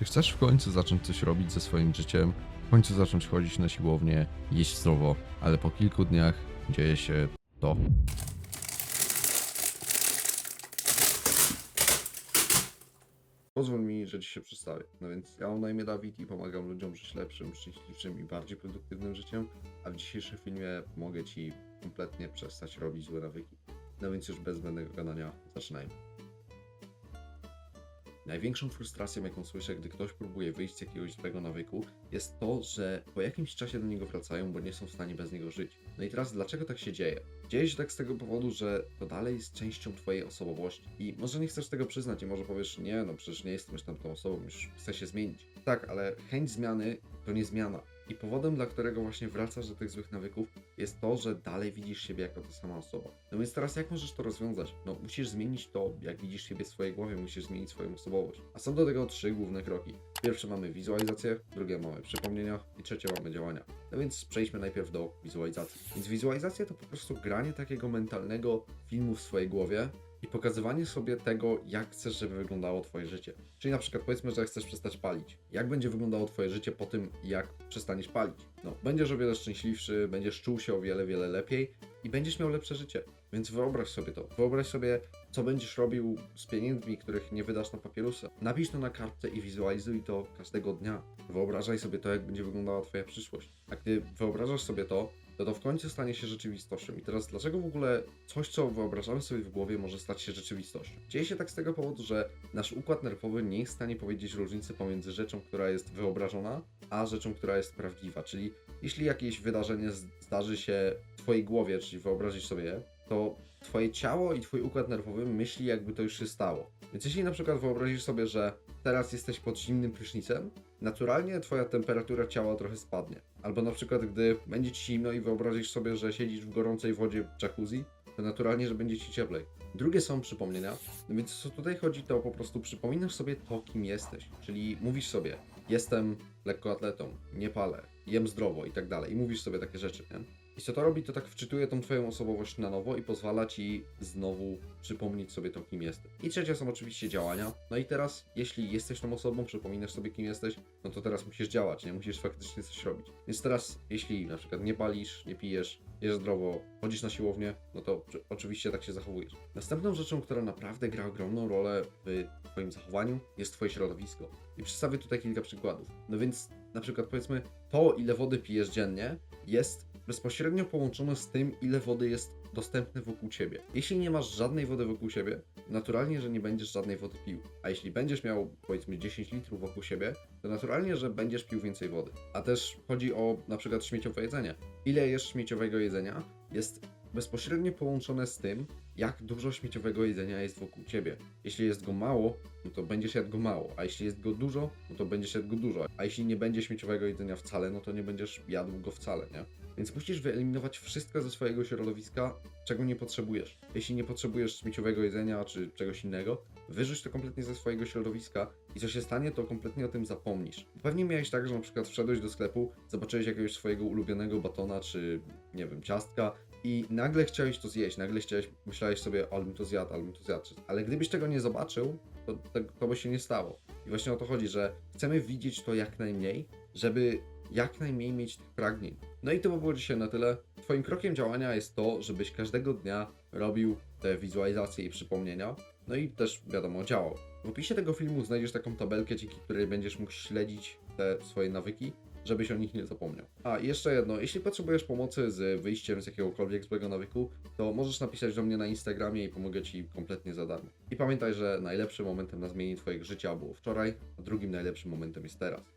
Czy chcesz w końcu zacząć coś robić ze swoim życiem? W końcu zacząć chodzić na siłownię, jeść zdrowo, ale po kilku dniach dzieje się to. Pozwól mi, że ci się przedstawię. No więc ja mam na imię Dawid i pomagam ludziom żyć lepszym, szczęśliwszym i bardziej produktywnym życiem, a w dzisiejszym filmie pomogę ci kompletnie przestać robić złe nawyki. No więc już bez zbędnego gadania zaczynajmy. Największą frustracją, jaką słyszę, gdy ktoś próbuje wyjść z jakiegoś złego nawyku, jest to, że po jakimś czasie do niego wracają, bo nie są w stanie bez niego żyć. No i teraz, dlaczego tak się dzieje? Dzieje się tak z tego powodu, że to dalej jest częścią twojej osobowości. I może nie chcesz tego przyznać i może powiesz, nie, no przecież nie jestem już tamtą osobą, już chcę się zmienić. Tak, ale chęć zmiany to nie zmiana. I powodem, dla którego właśnie wracasz do tych złych nawyków, jest to, że dalej widzisz siebie jako ta sama osoba. No więc teraz jak możesz to rozwiązać? No musisz zmienić to, jak widzisz siebie w swojej głowie, musisz zmienić swoją osobowość. A są do tego trzy główne kroki. Pierwsze mamy wizualizację, drugie mamy przypomnienia i trzecie mamy działania. No więc przejdźmy najpierw do wizualizacji. Więc wizualizacja to po prostu granie takiego mentalnego filmu w swojej głowie, i pokazywanie sobie tego, jak chcesz, żeby wyglądało Twoje życie. Czyli na przykład powiedzmy, że chcesz przestać palić. Jak będzie wyglądało Twoje życie po tym, jak przestaniesz palić? No, będziesz o wiele szczęśliwszy, będziesz czuł się o wiele, wiele lepiej i będziesz miał lepsze życie. Więc wyobraź sobie to. Wyobraź sobie, co będziesz robił z pieniędzmi, których nie wydasz na papierusa. Napisz to na kartce i wizualizuj to każdego dnia. Wyobrażaj sobie to, jak będzie wyglądała Twoja przyszłość. A gdy wyobrażasz sobie to, to to w końcu stanie się rzeczywistością. I teraz dlaczego w ogóle coś, co wyobrażamy sobie w głowie, może stać się rzeczywistością? Dzieje się tak z tego powodu, że nasz układ nerwowy nie jest w stanie powiedzieć różnicy pomiędzy rzeczą, która jest wyobrażona, a rzeczą, która jest prawdziwa. Czyli jeśli jakieś wydarzenie zdarzy się w Twojej głowie, czyli wyobrazisz sobie to Twoje ciało i Twój układ nerwowy myśli, jakby to już się stało. Więc jeśli na przykład wyobrazisz sobie, że teraz jesteś pod zimnym prysznicem, naturalnie Twoja temperatura ciała trochę spadnie. Albo na przykład, gdy będzie Ci zimno i wyobrazisz sobie, że siedzisz w gorącej wodzie w jacuzzi, to naturalnie, że będzie Ci cieplej. Drugie są przypomnienia, no więc co tutaj chodzi, to po prostu przypominasz sobie to, kim jesteś. Czyli mówisz sobie, jestem lekkoatletą, nie palę, jem zdrowo i tak dalej. I mówisz sobie takie rzeczy, nie? I co to robi, to tak wczytuje tą twoją osobowość na nowo i pozwala ci znowu przypomnieć sobie to, kim jesteś. I trzecie są oczywiście działania. No i teraz, jeśli jesteś tą osobą, przypominasz sobie, kim jesteś, no to teraz musisz działać, nie? Musisz faktycznie coś robić. Więc teraz, jeśli na przykład nie palisz, nie pijesz, jesz zdrowo, chodzisz na siłownię, no to oczywiście tak się zachowujesz. Następną rzeczą, która naprawdę gra ogromną rolę w twoim zachowaniu, jest twoje środowisko. I przedstawię tutaj kilka przykładów. No więc, na przykład powiedzmy, to ile wody pijesz dziennie jest bezpośrednio połączone z tym, ile wody jest dostępne wokół ciebie. Jeśli nie masz żadnej wody wokół siebie, naturalnie, że nie będziesz żadnej wody pił. A jeśli będziesz miał powiedzmy 10 litrów wokół siebie, to naturalnie, że będziesz pił więcej wody. A też chodzi o na przykład śmieciowe jedzenie. Ile jesz śmieciowego jedzenia jest bezpośrednio połączone z tym, jak dużo śmieciowego jedzenia jest wokół ciebie. Jeśli jest go mało, no to będziesz jadł go mało, a jeśli jest go dużo, no to będziesz jadł go dużo, a jeśli nie będzie śmieciowego jedzenia wcale, no to nie będziesz jadł go wcale, nie? Więc musisz wyeliminować wszystko ze swojego środowiska, czego nie potrzebujesz. Jeśli nie potrzebujesz śmieciowego jedzenia czy czegoś innego, wyrzuć to kompletnie ze swojego środowiska i co się stanie, to kompletnie o tym zapomnisz. Pewnie miałeś tak, że na przykład wszedłeś do sklepu, zobaczyłeś jakiegoś swojego ulubionego batona czy, nie wiem, ciastka i nagle chciałeś to zjeść, nagle chciałeś, myślałeś sobie, ale bym to zjadł, ale bym to zjadł. Ale gdybyś tego nie zobaczył, to, to, to by się nie stało. I właśnie o to chodzi, że chcemy widzieć to jak najmniej, żeby jak najmniej mieć tych pragnień. No i to by było dzisiaj na tyle. Twoim krokiem działania jest to, żebyś każdego dnia robił te wizualizacje i przypomnienia. No i też wiadomo, działał. W opisie tego filmu znajdziesz taką tabelkę, dzięki której będziesz mógł śledzić te swoje nawyki, żebyś o nich nie zapomniał. A jeszcze jedno, jeśli potrzebujesz pomocy z wyjściem z jakiegokolwiek złego nawyku, to możesz napisać do mnie na Instagramie i pomogę Ci kompletnie za darmo. I pamiętaj, że najlepszym momentem na zmienienie Twojego życia było wczoraj, a drugim najlepszym momentem jest teraz.